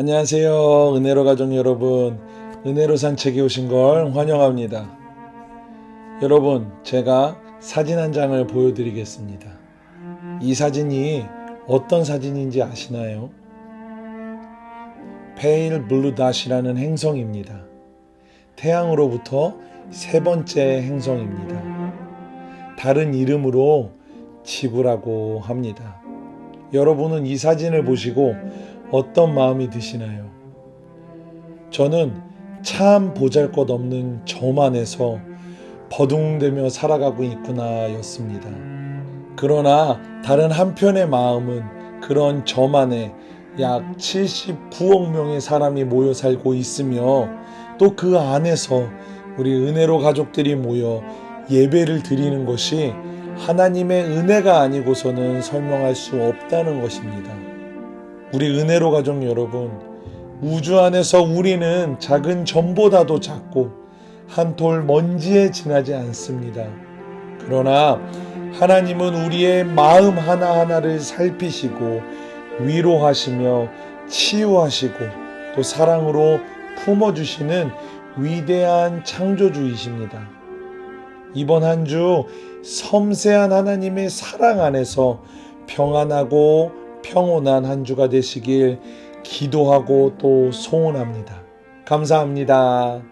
안녕하세요. 은혜로 가족 여러분. 은혜로 산책에 오신 걸 환영합니다. 여러분, 제가 사진 한 장을 보여드리겠습니다. 이 사진이 어떤 사진인지 아시나요? 페일 블루 닷이라는 행성입니다. 태양으로부터 세 번째 행성입니다. 다른 이름으로 지구라고 합니다. 여러분은 이 사진을 보시고 어떤 마음이 드시나요? 저는 참 보잘 것 없는 저만해서 버둥대며 살아가고 있구나 였습니다. 그러나 다른 한편의 마음은 그런 저만의 약 79억 명의 사람이 모여 살고 있으며 또 그 안에서 우리 은혜로 가족들이 모여 예배를 드리는 것이 하나님의 은혜가 아니고서는 설명할 수 없다는 것입니다. 우리 은혜로 가족 여러분, 우주 안에서 우리는 작은 점보다도 작고 한 톨 먼지에 지나지 않습니다. 그러나 하나님은 우리의 마음 하나하나를 살피시고 위로하시며 치유하시고 또 사랑으로 품어주시는 위대한 창조주이십니다. 이번 한 주 섬세한 하나님의 사랑 안에서 평안하고 평온한 한 주가 되시길 기도하고 또 소원합니다. 감사합니다.